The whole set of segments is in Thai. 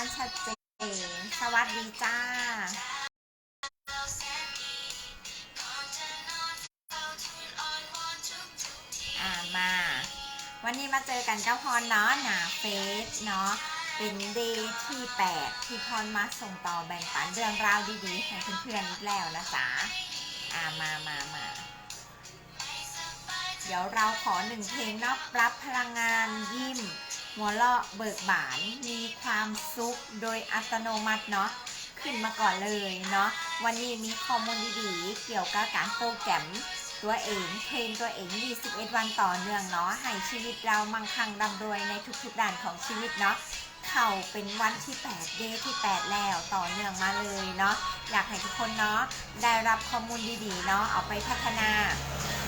าณชัดเจน สวัสดีจ้าอามา วันนี้มาเจอกันกับพรเนาะหนาเฟสเนาะเป็นเดย์ที่ 8 ที่พรมาส่งต่อแบ่งปันเรื่องราวดีๆ ให้เพื่อนๆอีกแล้วนะจ๊ะอามามามาเดี๋ยวเราขอหนึ่งเพลงเนาะรับพลังงานยิ้ม หัวเราะเบิกบานมีความสุขโดยอัตโนมัติเนาะขึ้นมาก่อนเลยเนาะวันนี้มีข้อมูลดีๆ เกี่ยวกับการโปรแกรมตัวเองเทรนตัวเอง 21 วันต่อเนื่องเนาะให้ชีวิตเรามั่งคั่งร่ำรวยในทุกๆด้านของชีวิตเนาะเข้าเป็นวันที่ 8 เดย์ที่ 8 แล้วต่อเนื่องมาเลยเนาะอยากให้ทุกคนเนาะได้รับข้อมูลดีๆเนาะเอาไปพัฒนา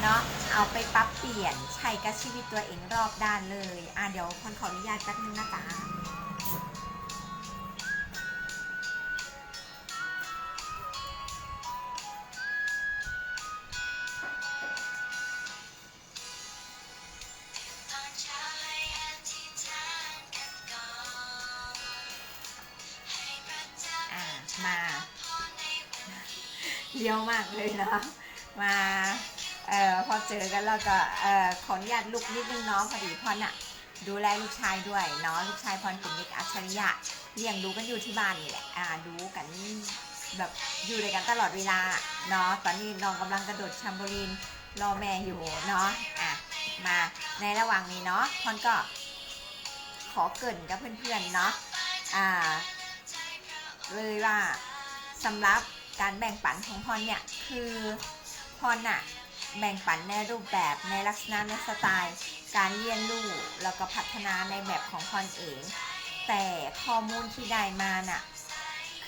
เนาะเอาไปปรับเปลี่ยนใช้กับชีวิตตัวเองรอบด้านเลย อะเดี๋ยวคนขออนุญาตแป๊บนึงนะจ๊ะอะมาเลี้ยวมากเลยเนาะมา เออพอเจอกันแล้วก็เออขออนุญาตลุกนิดนึงเนาะพอดีพรน่ะดูแลลูกชายด้วยเนาะลูกชายพรเป็นเด็กอัจฉริยะเลี้ยงดูกันอยู่ที่บ้านนี่แหละอ่าดูกันแบบอยู่ด้วยกันตลอดเวลาเนาะตอนนี้น้องกำลังกระโดดแชมโบลีนรอแม่อยู่เนาะอะมาในระหว่างนี้เนาะพรก็ขอเกินกับเพื่อนๆเนาะอ่าเลยว่าสำหรับการแบ่งปันของพรเนี่ยคือพรน่ะ แบ่งปันในรูปแบบในลักษณะในสไตล์ การเรียนรู้แล้วก็พัฒนาในแบบของพรเอง แต่ข้อมูลที่ได้มาน่ะ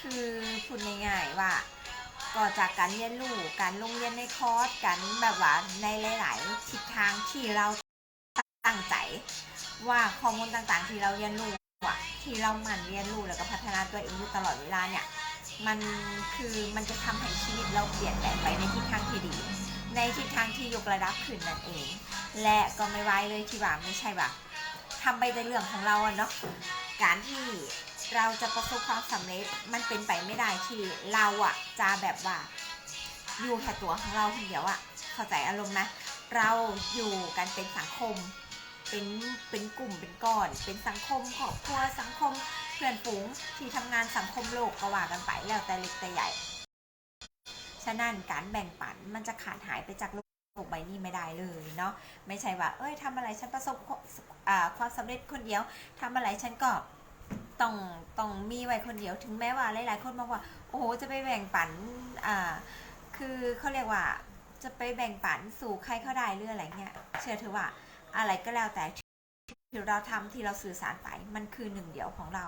คือพูดง่ายๆว่าก็จากการเรียนรู้การลงเรียนในคอร์สการแบบว่าในหลาย ๆ ทิศทางที่เราตั้งใจ ว่าข้อมูลต่างๆ ที่เราเรียนรู้อะที่เราหมั่นเรียนรู้แล้วก็พัฒนาตัวเองอยู่ตลอดเวลาเนี่ยมันคือมันจะทำให้ชีวิตเราเปลี่ยนแปลงไปในทิศทางที่ดี ในทิศทางที่ยกระดับขึ้นนั่นเอง และก็ไม่ไว้เลยที่ว่าไม่ใช่แบบทำไปแต่เรื่องของเราอะเนาะการที่เราจะประสบความสำเร็จมันเป็นไปไม่ได้ที่เราอะจะแบบว่า อยู่แค่ตัวของเราคนเดียวอะเข้าใจอารมณ์ไหมเราอยู่กันเป็นสังคม เป็นเป็นกลุ่มเป็นก้อน เป็นสังคมครอบครัวสังคมเพื่อนฝูงที่ทำงานสังคมโลกก็ว่ากันไปแล้วแต่เล็กแต่ใหญ่ ฉะนั้นการแบ่งปันมันจะขาดหายไปจากโลกใบนี้ไม่ได้เลยเนาะไม่ใช่ว่า เอ้ยทำอะไรฉันประสบความสำเร็จคนเดียวทำอะไรฉันก็ต้องต้องมีไว้คนเดียวถึงแม้ว่าหลาย ๆ คนบอกว่า โอ้โหจะไปแบ่งปันอ่าคือเขาเรียกว่าจะไปแบ่งปันสู่ใครเขาได้หรืออะไรเงี้ยเชื่อเถอะว่าอะไรก็แล้วแต่ที่เราทำที่เราสื่อสารไป มันคือหนึ่งเดียวของเรา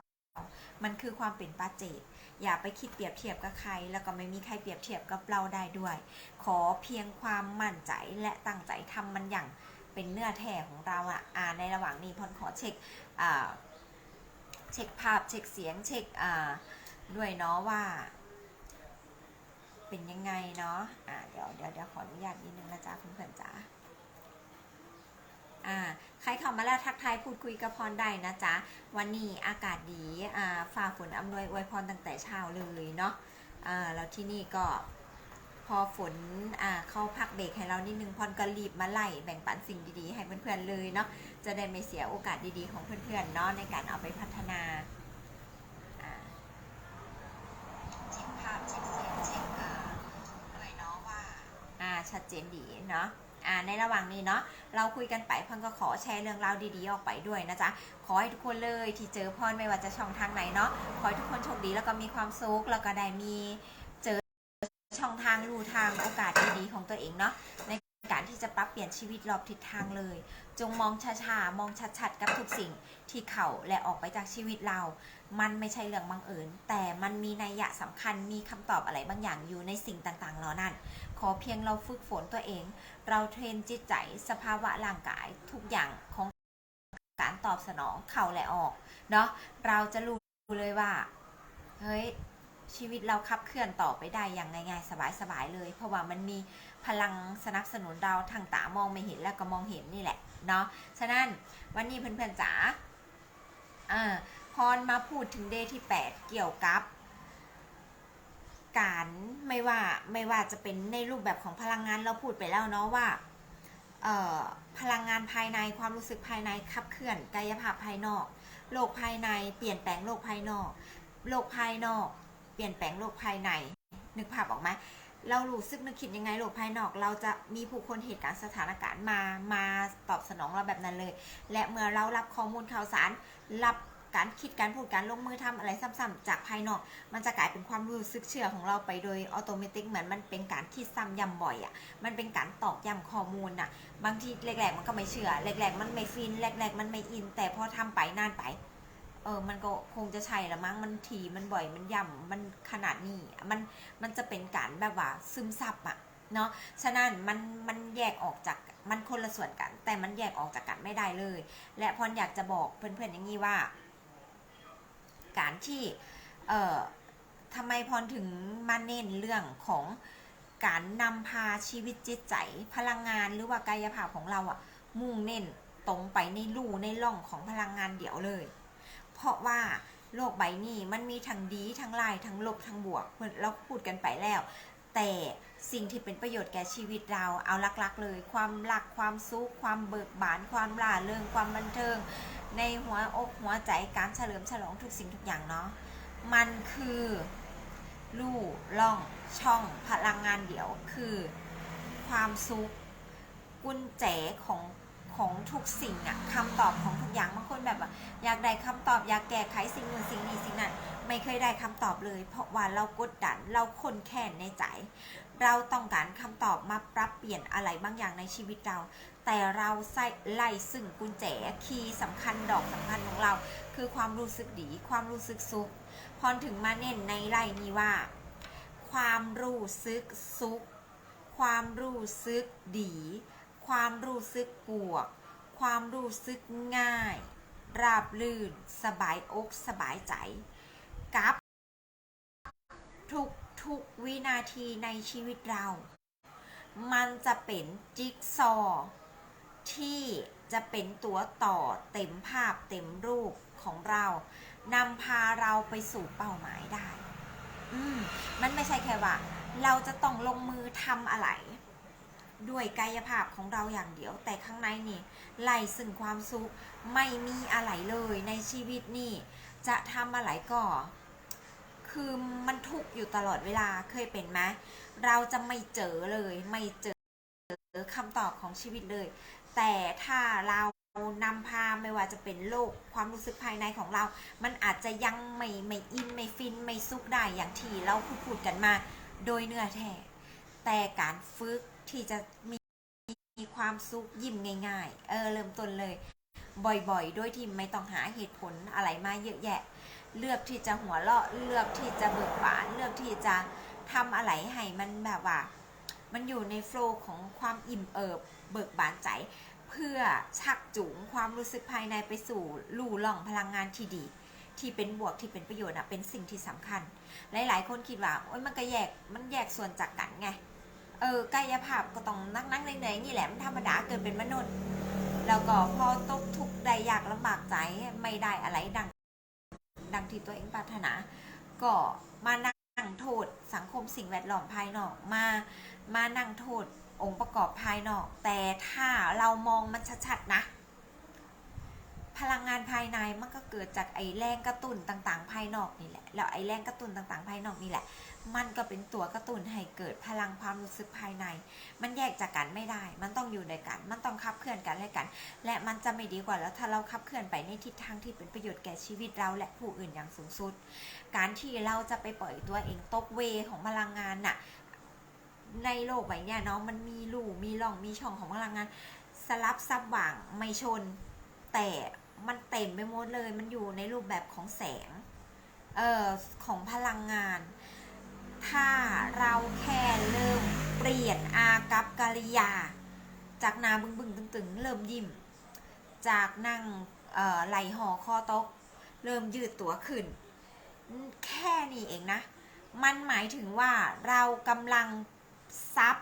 มันคือความเป็นปัจเจก อย่าไปคิดเปรียบเทียบกับใคร แล้วก็ไม่มีใครเปรียบเทียบกับเราได้ด้วย ขอเพียงความมั่นใจและตั้งใจทำมันอย่างเป็นเนื้อแท้ของเราอะอ่าในระหว่างนี้พอนขอเช็คอ่าเช็คภาพเช็คเสียงเช็คอ่าด้วยเนาะว่า เป็นยังไงเนาะอ่าเดี๋ยวเดี๋ยวเดี๋ยวขออนุญาตนิดนึงนะจ๊ะเพื่อนๆจ๋า อ่าใครเข้ามาแล้วทักทายพูดคุยกับพรได้นะจ๊ะ วันนี้อากาศดีอ่าฝ่าฝนอำนวยอวยพรตั้งแต่เช้าเลยเนาะอ่าแล้วที่นี่ก็พอฝนอ่าเข้าพักเบรกให้เรานิดนึงพรก็รีบมาไล่แบ่งปันสิ่งดีๆ ให้เพื่อนๆเลยเนาะจะได้ไม่เสียโอกาสดีๆของเพื่อนๆเนาะในการเอาไปพัฒนาอ่าเช็คภาพเช็คเสียงเช็คอ่าด้วยเนาะว่าอ่าชัดเจนดีเนาะ อ่าในระหว่างนี้เนาะเราคุยกันไปพอนก็ขอแชร์เรื่องราวดีๆออกไปด้วยนะจ๊ะขอให้ทุกคนเลยที่เจอพรไม่ว่าจะช่องทางไหนเนาะขอให้ทุกคนโชคดีแล้วก็มีความสุขแล้วก็ได้มีเจอช่องทางรูทางโอกาสดีๆของตัวเองเนาะในการที่จะปรับเปลี่ยนชีวิตรอบทิศทางเลย จงมองช้าๆ มองชัดๆ กับทุกสิ่งที่เข้าและออกไปจากชีวิตเรา มันไม่ใช่เรื่องบังเอิญ แต่มันมีนัยยะสำคัญ มีคำตอบอะไรบางอย่างอยู่ในสิ่งต่างๆเหล่านั้น ขอเพียงเราฝึกฝนตัวเอง เราเทรนจิตใจสภาวะร่างกายทุกอย่างของการตอบสนองเข้าและออกเนาะเราจะรู้เลยว่าเฮ้ยชีวิตเราขับเคลื่อนต่อไปได้อย่างง่ายๆ สบายๆเลย เพราะว่ามันมีพลังสนับสนุนเราทางตามองไม่เห็นแล้วก็มองเห็นนี่แหละเนาะฉะนั้นวันนี้เพื่อนๆจ๋าอ่าพพรมาพูดถึงเดย์ที่ 8 เกี่ยวกับ การไม่ว่าไม่ว่าจะเป็นในรูปแบบของพลังงานเราพูดไปแล้วเนาะว่าพลังงานภายในความรู้สึกภายในขับเคลื่อนกายภาพภายนอก โลกภายในเปลี่ยนแปลงโลกภายนอก โลกภายนอก เปลี่ยนแปลงโลกภายใน นึกภาพออกไหมเรารู้สึกนึกคิดยังไงโลกภายนอก เราจะมีผู้คนเหตุการณ์สถานการณ์มามาตอบสนองเราแบบนั้นเลย และเมื่อเรารับข้อมูลข่าวสารรับ การคิดการพูดการลงมือทำอะไรซ้ำๆจากภายนอก มันจะกลายเป็นความรู้สึกเชื่อของเราไปโดยอัตโนมัติเหมือนมันเป็นการคิดซ้ำย้ำบ่อยอะ่ะมันเป็นการตอกย้ำข้อมูลน่ะ บางทีแรกๆมันก็ไม่เชื่อแรกๆมันไม่ฟินแรกๆมันไม่อิน แต่พอทำไปนานไปเออ มันก็คงจะใช่ละมั้ง มันทีมันบ่อย มันย่ำมันขนาดนี้ มัน มันจะเป็นการแบบว่าซึมซับอะเนาะ ฉะนั้นมัน มันแยกออกจาก มันคนละส่วนกัน แต่มันแยกออกจากกันไม่ได้เลย และพรอยากจะบอกเพื่อนๆอย่างนี้ว่า การที่เอ่อทำไมพรถึงมาเน้นเรื่องของการนำพาชีวิตจิตใจพลังงานหรือว่ากายภาพของเราอะมุ่งเน้นตรงไปในรูในร่องของพลังงานเดี่ยวเลย เพราะว่าโลกใบนี้มันมีทั้งดีทั้งลายทั้งลบทั้งบวกเราพูดกันไปแล้ว แต่สิ่งที่เป็นประโยชน์แก่ชีวิตเราเอาลักๆ เลย ความรักความสุขความเบิกบาน ความล่าเริงความบันเทิง ในหัวอกหัวใจการเฉลิมฉลองทุกสิ่งทุกอย่างเนาะมันคือลู่ล่องช่องพลังงานเดี่ยวคือ ความสุขกุญแจของของทุกสิ่งอะคำตอบของทุกอย่างบางคนแบบอยากได้คำตอบอยากแก้ไขสิ่งนู้นสิ่งนี้สิ่งนั้น ไม่เคยได้คำตอบเลย เพราะว่าเรากดดันเราคนแค้นในใจ เราต้องการคำตอบมาปรับเปลี่ยนอะไรบางอย่างในชีวิตเรา แต่เราใส่ไล่ซึ่งกุญแจคีย์สำคัญดอกสำคัญของเรา คือความรู้สึกดี ความรู้สึกสุขพรถึงมาเน้นในไล่นี้ว่า ความรู้สึกสุข ความรู้สึกดี ความรู้สึกบวก ความรู้สึกง่าย ราบลื่น สบายอกสบายใจ กับ ทุกทุกวินาทีในชีวิตเรา มันจะเป็นจิ๊กซอว์ที่จะเป็นตัวต่อเต็มภาพเต็มรูปของเรานำพาเราไปสู่เป้าหมายได้ อืม มันไม่ใช่แค่ว่า เราจะต้องลงมือทำอะไร ด้วยกายภาพของเราอย่างเดียว แต่ข้างในนี่ไล่ซึ่งความสุข ไม่มีอะไรเลยในชีวิตนี่ จะทำอะไรก็คือมันทุกข์อยู่ตลอดเวลาเคยเป็นไหมเราจะไม่เจอเลยไม่เจอคำตอบของชีวิตเลย แต่ถ้าเรานำพาไม่ว่าจะเป็นโลกความรู้สึกภายในของเรา มันอาจจะยังไม่ไม่อินไม่ฟินไม่ซุกได้อย่างที่เราพูดพูดกันมา โดยเนื้อแท้แต่การฝึกที่จะมีมีความสุขยิ้มง่าย ๆ เออเริ่มต้นเลย บ่อยๆ โดยที่ไม่ต้องหาเหตุผลอะไรมาเยอะแยะ เลือกที่จะหัวเราะเลือกที่จะเบิกบานเลือกที่จะทำอะไรให้มันแบบว่า มันอยู่ในโฟล์ของความอิ่มเอิบเบิกบานใจ เพื่อชักจูงความรู้สึกภายในไปสู่ลู่ล่องพลังงานที่ดี ที่เป็นบวกที่เป็นประโยชน์อะเป็นสิ่งที่สำคัญ หลาย ๆ คนคิดว่าโอ๊ยมันก็แยกมันแยกส่วนจากกันไงเออกายภาพก็ต้องนั่งนั่งเหนื่อยๆนี่แหละมันธรรมดาเกิดเป็นมนุษย์ แล้วก็พอตกทุกข์ได้ยากลำบากใจไม่ได้อะไรดัง ดังที่ตัวเองปรารถนา ก็มานั่งโทษสังคมสิ่งแวดล้อมภายนอกมามานั่งโทษองค์ประกอบภายนอก แต่ถ้าเรามองมันชัดๆนะ พลังงานภายในมันก็เกิดจากไอ้แรงกระตุ้นต่างๆ ภายนอกนี่แหละแล้วไอ้แรงกระตุ้นต่างๆ ภายนอกนี่แหละ มันก็เป็นตัวกระตุ้นให้เกิดพลังความรู้สึกภายใน มันแยกจากกันไม่ได้ มันต้องอยู่ด้วยกัน มันต้องขับเคลื่อนกันและกัน และมันจะไม่ดีกว่าแล้วถ้าเราขับเคลื่อนไปในทิศทางที่เป็นประโยชน์แก่ชีวิตเราและผู้อื่นอย่างสูงสุด การที่เราจะไปปล่อยตัวเองตกเวของพลังงานน่ะ ในโลกใบนี้เนาะมันมีรูมีร่องมีช่องของพลังงาน สลับซับหว่างไม่ชน แต่มันเต็มไปหมดเลย มันอยู่ในรูปแบบของแสง เอ่อของพลังงาน ถ้าเราแค่เริ่มเปลี่ยนอากับกริยา จากนาบึงบึงตึงตึงเริ่มยิ้ม จากนั่งไหลห่อคอตก เริ่มยืดตัวขึ้น แค่นี้เองนะ มันหมายถึงว่าเรากำลังซับ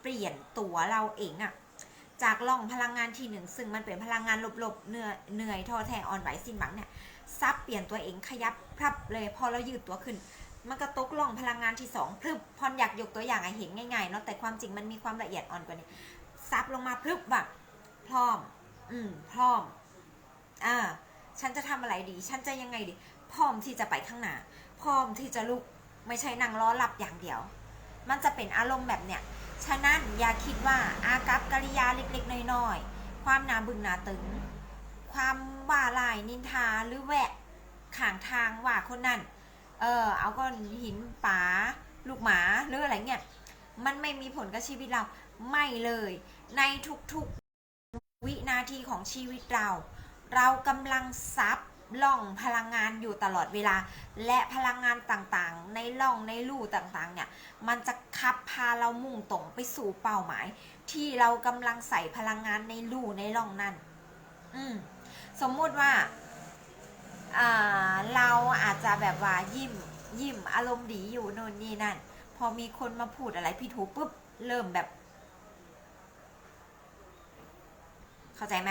เปลี่ยนตัวเราเองอะจากล่องพลังงานที่หนึ่งซึ่งมันเป็นพลังงานลบๆเหนื่อยเหนื่อยท้อแท้อ่อนไหวสิ้นหวังเนี่ยซับเปลี่ยนตัวเองขยับพรับเลยพอเรายืดตัวขึ้น มันก็ตกล่องพลังงานที่สองพรึบพรอยากยกตัวอย่างให้เห็นง่ายๆเนาะแต่ความจริงมันมีความละเอียดอ่อนกว่านี้ซับลงมาพรึบแบบพร้อม อืมพร้อมอ่าฉันจะทำอะไรดี ฉันจะยังไงดีพร้อมที่จะไปข้างหน้าพร้อมที่จะลุกไม่ใช่นั่งรอหลับอย่างเดียว มันจะเป็นอารมณ์แบบเนี้ยฉะนั้นอย่าคิดว่าอากับกิริยาเล็กๆน้อยๆความหนาบึงหนาตึง ความว่าลายนินทาหรือแวะข่างทางว่าคนนั้น เออเอาก้อนหินป๋าลูกหมาหรืออะไรเงี้ยมันไม่มีผลกับชีวิตเราไม่เลย ในทุกๆวินาทีของชีวิตเรา เรากำลังซับล่องพลังงานอยู่ตลอดเวลา และพลังงานต่างๆ ในล่องในลู่ต่างๆเนี่ยมันจะคับพาเรามุ่งตรงไปสู่เป้าหมาย ที่เรากำลังใส่พลังงานในลู่ในล่องนั้น อืมสมมุติว่า เราอาจจะแบบว่ายิ้มยิ้มอารมณ์ดีอยู่โน่นนี่นั่น พอมีคนมาพูดอะไรพี่ถูปุ๊บเริ่มแบบ เข้าใจไหม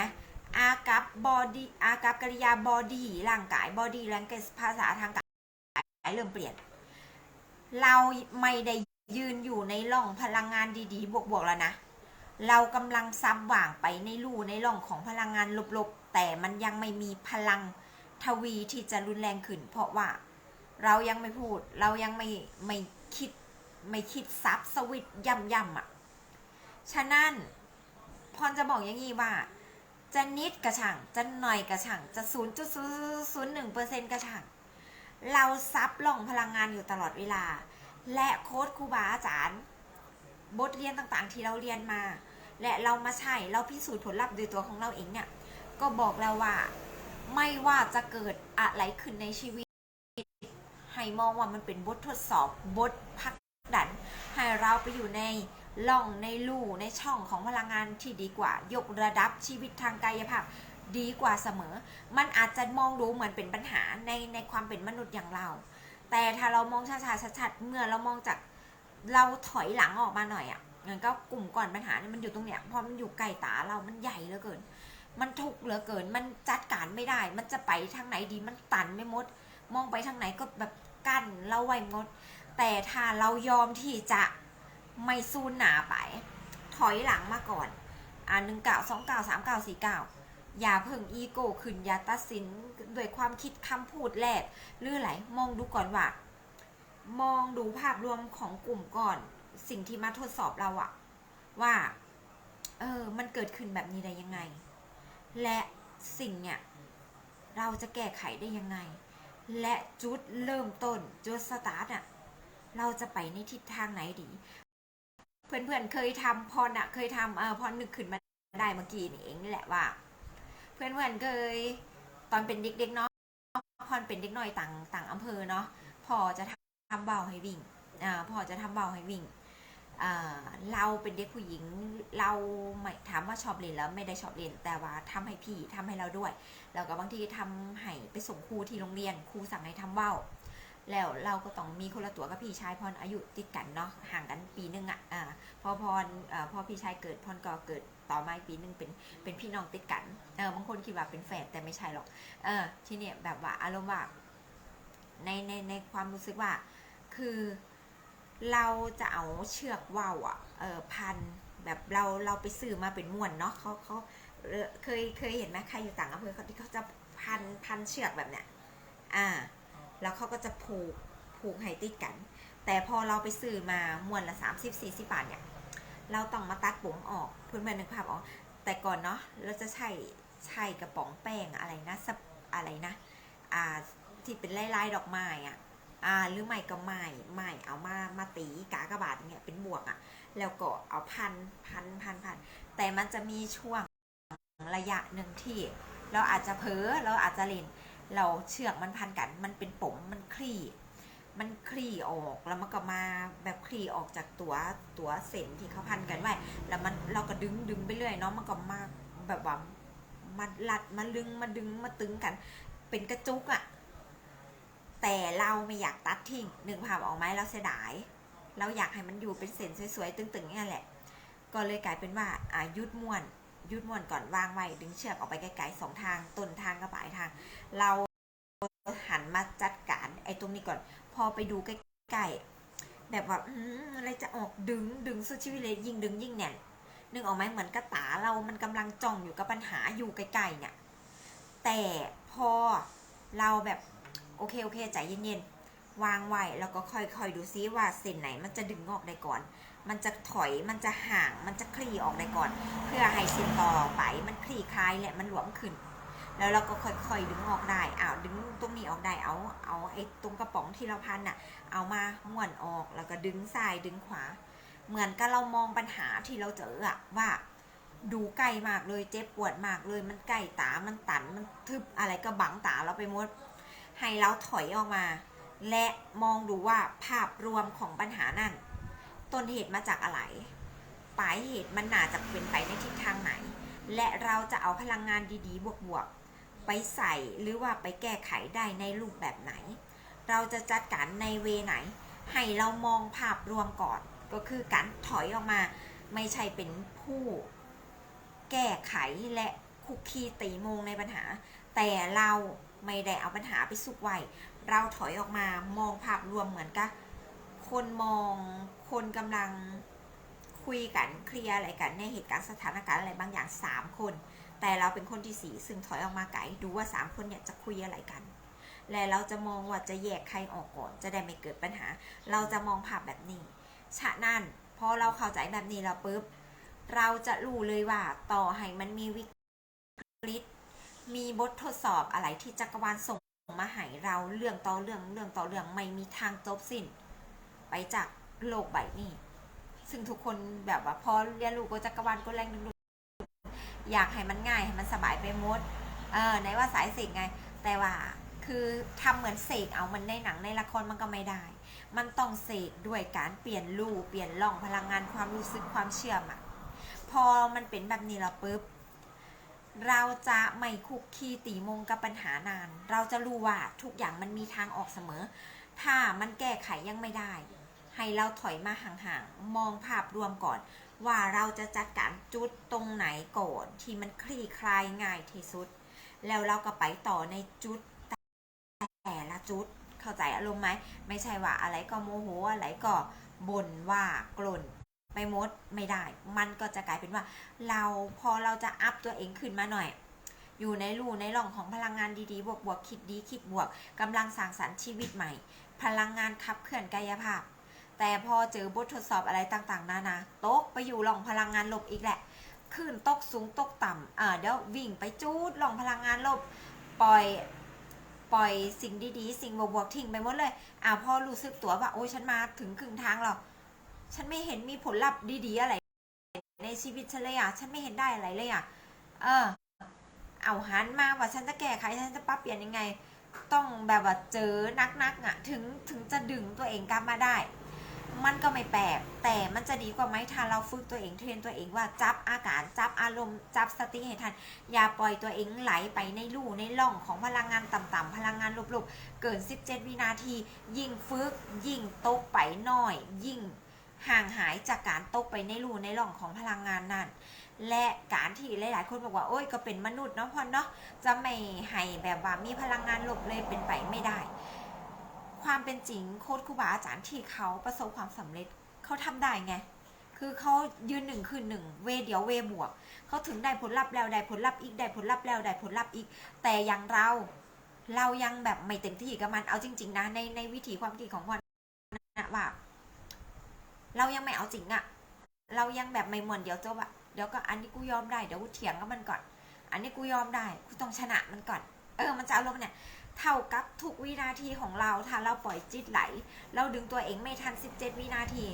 อากับบอดี้อากับกริยาบอดี้ร่างกายบอดี้แลงเกจภาษาทางกายเริ่มเปลี่ยน เราไม่ได้ยืนอยู่ในร่องพลังงานดีๆ บวกๆแล้วนะ เรากำลังซับหว่างไปในรูในร่องของพลังงานลบๆ แต่มันยังไม่มีพลัง ทวีที่จะรุนแรงขึ้น เพราะว่าเรายังไม่พูด เรายังไม่ไม่คิดไม่คิดซับสวิตย่ำย่ำอะ ฉะนั้นพรจะบอกอย่างนี้ว่า จะนิดกระช่างจะหน่อยกระช่างจะ 0.001%กระช่างเราซับหล่องพลังงานอยู่ตลอดเวลา และโค้ดครูบาอาจารย์ บทเรียนต่างๆ ที่เราเรียนมา และเรามาใช้เราพิสูจน์ผลลัพธ์โดยตัวของเราเองเนี่ย ก็บอกแล้วว่า ไม่ว่าจะเกิดอะไรขึ้นในชีวิต ให้มองว่ามันเป็นบททดสอบบทพักดัน ให้เราไปอยู่ในล่องในลู่ในช่องของพลังงานที่ดีกว่า ยกระดับชีวิตทางกายภาพดีกว่าเสมอ มันอาจจะมองดูเหมือนเป็นปัญหาในในความเป็นมนุษย์อย่างเรา แต่ถ้าเรามองช้าๆชัดๆเมื่อเรามองจากเราถอยหลังออกมาหน่อยอะ่ะงั้นก็กลุ่มก่อนปัญหาเนี่ยมันอยู่ตรงเนี้ยพอมันอยู่ไกลตาเรามันใหญ่เหลือเกิน มันทุกข์เหลือเกิน มันจัดการไม่ได้ มันจะไปทางไหนดี มันตันไม่หมด มองไปทางไหนก็แบบกั้นเราไว้หมด แต่ถ้าเรายอมที่จะไม่ซูนหนาไป ถอยหลังมาก่อน อ่าหนึ่งเก้าสองเก้าสามเก้าสี่เก้าอย่าเพิ่งอีโก้ขึ้น อย่าตัดสินด้วยความคิดคำพูดแรกหรืออะไรมองดูก่อนว่า มองดูภาพรวมของกลุ่มก่อน สิ่งที่มาทดสอบเราอะว่า เออ มันเกิดขึ้นแบบนี้ได้ยังไง และสิ่งเนี่ยเราจะแก้ไขได้ยังไง และจุดเริ่มต้นจุดสตาร์ทอะเราจะไปในทิศทางไหนดี เพื่อนๆเคยทำพรอะเคยทำเออพรนึกขึ้นมาได้เมื่อกี้นี่เองนี่แหละว่า เพื่อนๆเคยตอนเป็นเด็กๆเนาะพรเป็นเด็กน้อยต่างต่างอำเภอเนาะพอจะทำเบาให้วิ่งอ่าพอจะทำเบาให้วิ่ง เราเป็นเด็กผู้หญิงเราไม่ถามว่าชอบเรียนแล้วไม่ได้ชอบเรียนแต่ว่าทำให้พี่ทำให้เราด้วยแล้วก็บางทีทำให้ไปส่งครูที่โรงเรียนครูสั่งให้ทำเบ้าแล้วเราก็ต้องมีคนละตัวกับพี่ชายพรอายุติดกันเนาะห่างกันปีหนึงอะอ่าพอพรเอ่อพอพี่ชายเกิดพรก็เกิดต่อมาปีหนึงเป็นเป็นพี่น้องติดกันเออบางคนคิดว่าเป็นแฝดแต่ไม่ใช่หรอกเออที่เนี่ยแบบว่าอารมณ์ว่าในในในความรู้สึกว่าคือ เราจะเอาเชือกว่าวอะเออพันแบบเราเราไปซื้อมาเป็นม้วนเนาะเขาเขาเคยเคยเห็นไหมใครอยู่ต่างอำเภอเขาที่เขาจะพันพันเชือกแบบเนี้ยอ่า แล้วเขาก็จะผูกผูกให้ติดกัน แต่พอเราไปซื้อมามวนละ30 40บาทเนี่ยเราต้องมาตัดปุ๋งออกเพื่อนๆนึกภาพออกแต่ก่อนเนาะเราจะใช้ใช้กระป๋องแป้งอะไรนะอะไรนะอ่าที่เป็นลายๆดอกไม้อะ อ่าหรือไม่ก็ไม้ไม้เอามามาตีกากระบาทเนี่ยเป็นบวกอะแล้วก็เอาพันพันพันพันแต่มันจะมีช่วงระยะหนึ่งที่ เราอาจจะเผลอเราอาจจะเล่น เราเชือกมันพันกัน มันเป็นปมมันคลี่ มันคลี่ออกแล้วมันก็มาแบบคลี่ออกจากตัวตัวเส้นที่เขาพันกันไว้แล้วมันเราก็ดึงดึงไปเรื่อยเนาะมันก็มาแบบว่ามาลัดมาลึงมาดึงมาตึงกัน เป็นกระจุกอะ แต่เราไม่อยากตัดทิ้งหนึ่งภาพออกไหมเราเสียดาย เราอยากให้มันอยู่เป็นเส้นสวยๆตึงๆนี่แหละ ก็เลยกลายเป็นว่าอ่ายุดม้วนยุดม้วนก่อนวางไว้ดึงเชือกออกไปไกลๆสองทางต้นทางกับปลายทาง เราหันมาจัดการไอ้ตรงนี้ก่อน พอไปดูใกล้ๆแบบว่าอืมอะไรจะออกดึงดึงสุดชีวิตเลยยิ่งดึงยิ่งแน่นนึกออกไหมเหมือนกระตาเรามันกำลังจ้องอยู่กับปัญหาอยู่ใกล้ๆเนี่ยแต่พอเราแบบ อเคโอเคใจเย็นๆวางไว้แล้วก็ค่อยๆดูซิว่าเส้นไหนมันจะดึงออกได้ก่อน มันจะถอยมันจะห่างมันจะคลี่ออกได้ก่อน เพื่อให้เส้นต่อไปมันคลี่คลายและมันหลวมขึ้น แล้วเราก็ค่อยๆดึงออกได้อ้าวดึงตรงนี้ออกได้เอาเอาไอ้ตรงกระป๋องที่เราพันน่ะ เอามาม้วนออกแล้วก็ดึงซ้ายดึงขวา เหมือนกับเรามองปัญหาที่เราเจออะว่าดูใกล้มากเลยเจ็บปวดมากเลยมันใกล้ตา มันตัน มันทึบอะไรก็บังตาเราไปหมด ให้เราถอยออกมา และมองดูว่าภาพรวมของปัญหานั้น ต้นเหตุมาจากอะไร ปลายเหตุมันน่าจะเป็นไปในทิศทางไหน และเราจะเอาพลังงานดีๆ บวกๆ ไปใส่หรือว่าไปแก้ไขได้ในรูปแบบไหน เราจะจัดการในเวไหน ให้เรามองภาพรวมก่อน ก็คือการถอยออกมา ไม่ใช่เป็นผู้แก้ไขและคุกคีตีโมงในปัญหา แต่เรา ไม่ได้เอาปัญหาไปสุกไว้เราถอยออกมามองภาพรวมเหมือนกับคนมองคนกำลังคุยกันเคลียร์อะไรกันในเหตุการณ์สถานการณ์อะไรบางอย่างสามคน แต่เราเป็นคนที่สี่ซึ่งถอยออกมาไกลดูว่าสามคนเนี่ยจะคุยอะไรกัน และเราจะมองว่าจะแยกใครออกก่อน จะได้ไม่เกิดปัญหา เราจะมองภาพแบบนี้ฉะนั้นพอเราเข้าใจแบบนี้แล้วปุ๊บเราจะรู้เลยว่าต่อให้มันมีวิกฤต มีบททดสอบอะไรที่จักรวาลส่งมาให้เราเรื่องต่อเรื่องเรื่องต่อเรื่องไม่มีทางจบสิ้น ไปจากโลกใบนี้ ซึ่งทุกคนแบบว่าพอเรียนรู้ก็จักรวาลก็แรงดึงดูดอยากให้มันง่ายให้มันสบายไปหมดเออไหนว่าสายเสกไง แต่ว่าคือทำเหมือนเสกเอามันในหนังในละครมันก็ไม่ได้ มันต้องเสกด้วยการเปลี่ยนรูปเปลี่ยนล่องพลังงานความรู้สึกความเชื่อมอะพอมันเป็นแบบนี้แล้วปุ๊บ เราจะไม่คุกคีตีมงกับปัญหานาน เราจะรู้ว่าทุกอย่างมันมีทางออกเสมอ ถ้ามันแก้ไขยังไม่ได้ ให้เราถอยมาห่างๆ มองภาพรวมก่อน ว่าเราจะจัดการจุดตรงไหนก่อนที่มันคลี่คลายง่ายที่สุด แล้วเราก็ไปต่อในจุดแต่ละจุด เข้าใจอารมณ์ไหม ไม่ใช่ว่าอะไรก็โมโหอะไรก็บ่นว่ากล่น ไปมดไม่ได้ มันก็จะกลายเป็นว่า เราพอเราจะอัพตัวเองขึ้นมาหน่อย อยู่ในรูในร่องของพลังงานดีๆ บวกบวกคิดดีคิดบวกกำลังสร้างสรรค์ชีวิตใหม่ พลังงานขับเคลื่อนกายภาพ แต่พอเจอบททดสอบอะไรต่างๆนานาตกไปอยู่ร่องพลังงานลบอีกแหละขึ้นตกสูงตกต่ำอ่าเดี๋ยววิ่งไปจูดร่องพลังงานลบปล่อยปล่อยสิ่งดีๆ สิ่งบวกๆทิ้งไปหมดเลยอ่าพอรู้สึกตัวว่าโอ้ยฉันมาถึงครึ่งทางแล้ว ฉันไม่เห็นมีผลลัพธ์ดีๆอะไร ในชีวิตฉันเลยอะ ฉันไม่เห็นได้อะไรเลยอะ เออ เอาหันมาว่าฉันจะแก้ไขฉันจะปรับเปลี่ยนยังไง ต้องแบบว่าเจอนักๆอะ ถึงถึงจะดึงตัวเองกลับมาได้ มันก็ไม่แปลก แต่มันจะดีกว่าไหมถ้าเราฝึกตัวเองเทรนตัวเองว่าจับอาการจับอารมณ์จับสติให้ทัน อย่าปล่อยตัวเองไหลไปในรูในร่องของพลังงานต่ำๆพลังงานลบๆ เกิน 17 วินาที ยิ่งฝึกยิ่งตกไปน้อย ยิ่ง ห่างหายจากการตกไปในรูในร่องของพลังงานนั่น และการที่หลาย ๆ คนบอกว่า โอ้ยก็เป็นมนุษย์เนาะพอนเนาะจะไม่ให้แบบว่ามีพลังงานลบเลยเป็นไปไม่ได้ ความเป็นจริงโค้ดครูบาอาจารย์ที่เขาประสบความสำเร็จเขาทำได้ไงคือเขายืนหนึ่งคืนหนึ่งเวเดียวเวบวกเขาถึงได้ผลลัพธ์แล้วได้ผลลัพธ์อีกได้ผลลัพธ์แล้วได้ผลลัพธ์อีก แต่อย่างเรา เรายังแบบไม่เต็มที่กับมันเอาจริง ๆ นะในในวิถีความคิดของพรนะว่า เรายังไม่เอาจริงอะเรายังแบบไม่เหมือนเดี๋ยวจบอะเดี๋ยวก็อันนี้กูยอมได้เดี๋ยวกูเถียงกับมันก่อน อันนี้กูยอมได้กูต้องชนะมันก่อน เออมันจะอารมณ์เนี่ยเท่ากับทุกวินาทีของเราถ้าเราปล่อยจิตไหล เราดึงตัวเองไม่ทัน 17 วินาที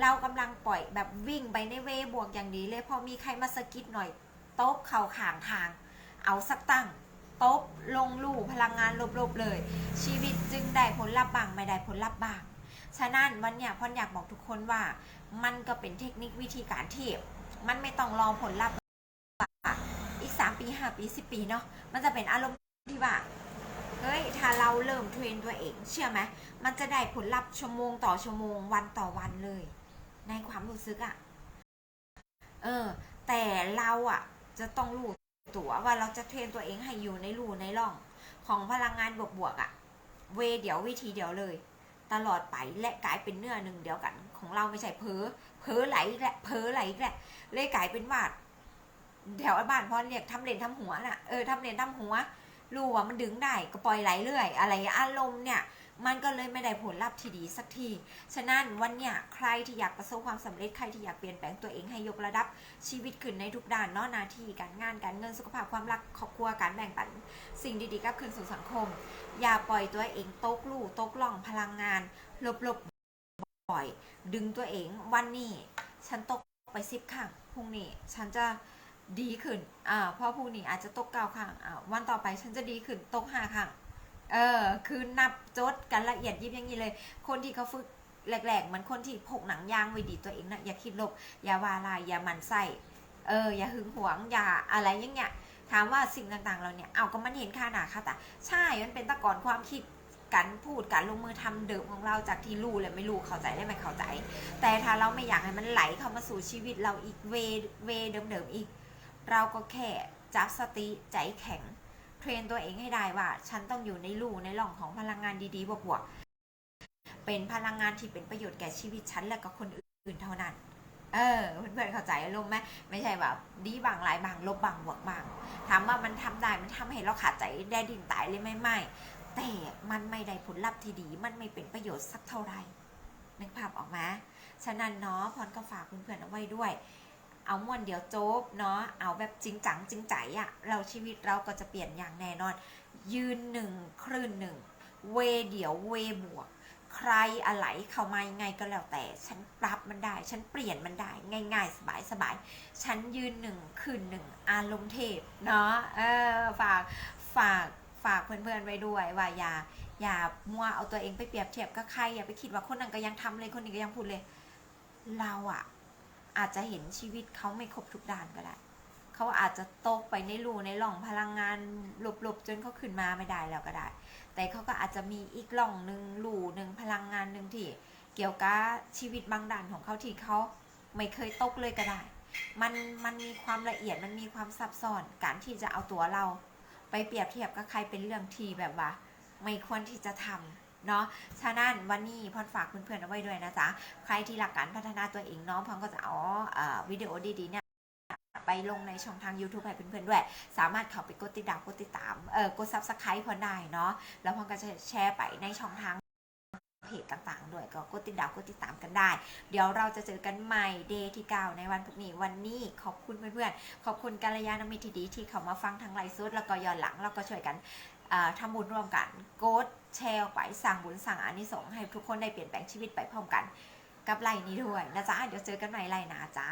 เรากำลังปล่อยแบบวิ่งไปในเวบวกอย่างดีเลยพอมีใครมาสะกิดหน่อยโต๊ะเข่าขางทาง เอาสักตั้งโต๊ะลงลู่พลังงานลบๆเลย ชีวิตจึงได้ผลลัพธ์บางไม่ได้ผลลัพธ์บาง ฉะนั้นวันเนี้ยพอนอยากบอกทุกคนว่ามันก็เป็นเทคนิควิธีการที่มันไม่ต้องรอผลลัพธ์อีก 3 ปี 5 ปี 10 ปีเนาะมันจะเป็นอารมณ์ที่ว่าเฮ้ยถ้าเราเริ่มเทรนตัวเองเชื่อไหมมันจะได้ผลลัพธ์ชั่วโมงต่อชั่วโมงวันต่อวันเลย ในความรู้สึกอะ่ะเออ แต่เราอะ่ะจะต้องรู้ตัวว่าเราจะเทรนตัวเองให้อยู่ในรูในร่อง ของพลังงานบวกๆอะเวเดียววิธีเดียวเลย ตลอดไปและกลายเป็นเนื้อหนึ่งเดียวกันของเราไม่ใช่เพอเพอไหลแหละเพอไหลแหละเลยกลายเป็นว่าแถวบ้านพ่อเรียกทำเลนทำหัวน่ะเออทำเลนทำหัวรู้ว่ามันดึงได้ก็ปล่อยไหลเรื่อย อะไรอารมณ์เนี่ย มันก็เลยไม่ได้ผลลัพธ์ที่ดีสักที ฉะนั้นวันเนี้ยใครที่อยากประสบความสำเร็จใครที่อยากเปลี่ยนแปลงตัวเองให้ยกระดับชีวิตขึ้นในทุกด้านนาะหน้าที่การงานการเงินสุขภาพความรักครอบครัวการแบ่งปัน สิ่งดีๆกลับคืนสู่สังคม อย่าปล่อยตัวเองตกลู่ตกล่องพลังงานลบๆปล่อย ดึงตัวเองวันนี้ฉันตกไปสิบครั้งพรุ่งนี้ฉันจะดีขึ้น อ่า เพราะพรุ่งนี้อาจจะตกเก้าครั้งอ่าวันต่อไปฉันจะดีขึ้นตกห้าครั้ง เออ คือนับจดกันละเอียดยิบอย่างนี้เลย คนที่เขาฝึกแหลกๆเหมันคนที่พกหนังยางไว้ดีตัวเองนะอย่าคิดลบ อย่าว่าลายอย่ามันไส้เออ อย่าหึงหวง อย่าอะไรอย่างเงี้ย ถามว่าสิ่งต่างๆ เราเนี่ย เอาก็มันเห็นค่าหนาค่าตาใช่ มันเป็นตะกอนความคิดการพูดการลงมือทำเดิมของเราจากที่รู้เลยไม่รู้เข้าใจได้ไหมเข้าใจ แต่ถ้าเราไม่อยากให้มันไหลเข้ามาสู่ชีวิตเราอีกเวเวเดิมๆอีก เราก็แค่จับสติใจแข็ง เทรนตัวเองให้ได้ว่า ฉันต้องอยู่ในรูในร่องของพลังงานดีๆบวกๆเป็นพลังงานที่เป็นประโยชน์แก่ชีวิตฉันและก็คนอื่นเท่านั้น เออเพื่อนๆเข้าใจอารมณ์ไหมไม่ใช่แบบดีบางหลายบางลบบางบวกบางถามว่ามันทำได้มันทำให้เราขาดใจได้ดินตายเลยไหม่ไม่แต่มันไม่ได้ผลลัพธ์ที่ดี มันไม่เป็นประโยชน์สักเท่าไหร่นึกภาพออกไหมฉะนั้นเนาะพรก็ฝากเพื่อนๆเอาไว้ด้วย เอาม่วนเดี๋ยวโจ๊บเนาะเอาแบบจริงจังจริงใจอะเราชีวิตเราก็จะเปลี่ยนอย่างแน่นอน ยืนหนึ่งคลื่นหนึ่งเวเดี๋ยวเวบวก ใครอะไรเข้ามายังไงก็แล้วแต่ ฉันปรับมันได้ ฉันเปลี่ยนมันได้ง่าย ๆ สบายสบายฉันยืนหนึ่งคืนหนึ่งอารมณ์เทพเนาะเออฝากฝากฝากเพื่อนๆไว้ด้วยว่าอย่าอย่ามัวเอาตัวเองไปเปรียบเทียบกับใครอย่าไปคิดว่าคนนั้นก็ยังทำเลยคนนี้ก็ยังพูดเลย เราอะ อาจจะเห็นชีวิตเขาไม่ครบทุกด้านก็ได้เขาอาจจะตกไปในรูในหล่องพลังงานหลบๆจนเขาขึ้นมาไม่ได้แล้วก็ได้ แต่เขาก็อาจจะมีอีกหล่องหนึ่งรูหนึ่งพลังงานหนึ่งที่เกี่ยวกับชีวิตบางด้านของเขาที่เขาไม่เคยตกเลยก็ได้ มันมันมีความละเอียดมันมีความซับซ้อน การที่จะเอาตัวเรา ไปเปรียบเทียบกับใครเป็นเรื่องที่แบบว่า ไม่ควรที่จะทำ เนาะ ฉะนั้นวันนี้พรฝากเพื่อนๆเอาไว้ด้วยนะจ๊ะ ใครที่หลักการพัฒนาตัวเองเนาะพรก็จะเอาเอ่อวิดีโอดีๆเนี่ยไปลงในช่องทาง YouTube ให้เพื่อนๆด้วย สามารถเข้าไปกดติดตามกดติดตาม เอ่อ กด Subscribe พรได้เนาะ แล้วพรก็จะแชร์ไปในช่องทางเพจต่างๆ ด้วยก็กดติดตามกดติดตามกันได้ เดี๋ยวเราจะเจอกันใหม่เดย์ที่ 9 ในวันพรุ่งนี้วันนี้ขอบคุณเพื่อนๆ ขอบคุณกัลยาณมิตรที่ดีที่เขามาฟังทางไลฟ์สดแล้วก็ย้อนหลังแล้วก็ช่วยกันทำบุญร่วมกันกด แชร์ออกไปสั่งบุญสั่งอานิสงส์ให้ทุกคนได้เปลี่ยนแปลงชีวิตไปพร้อมกัน กับไลน์นี้ด้วยนะจ๊ะเดี๋ยวเจอกันใหม่ไลน์หนาจ้า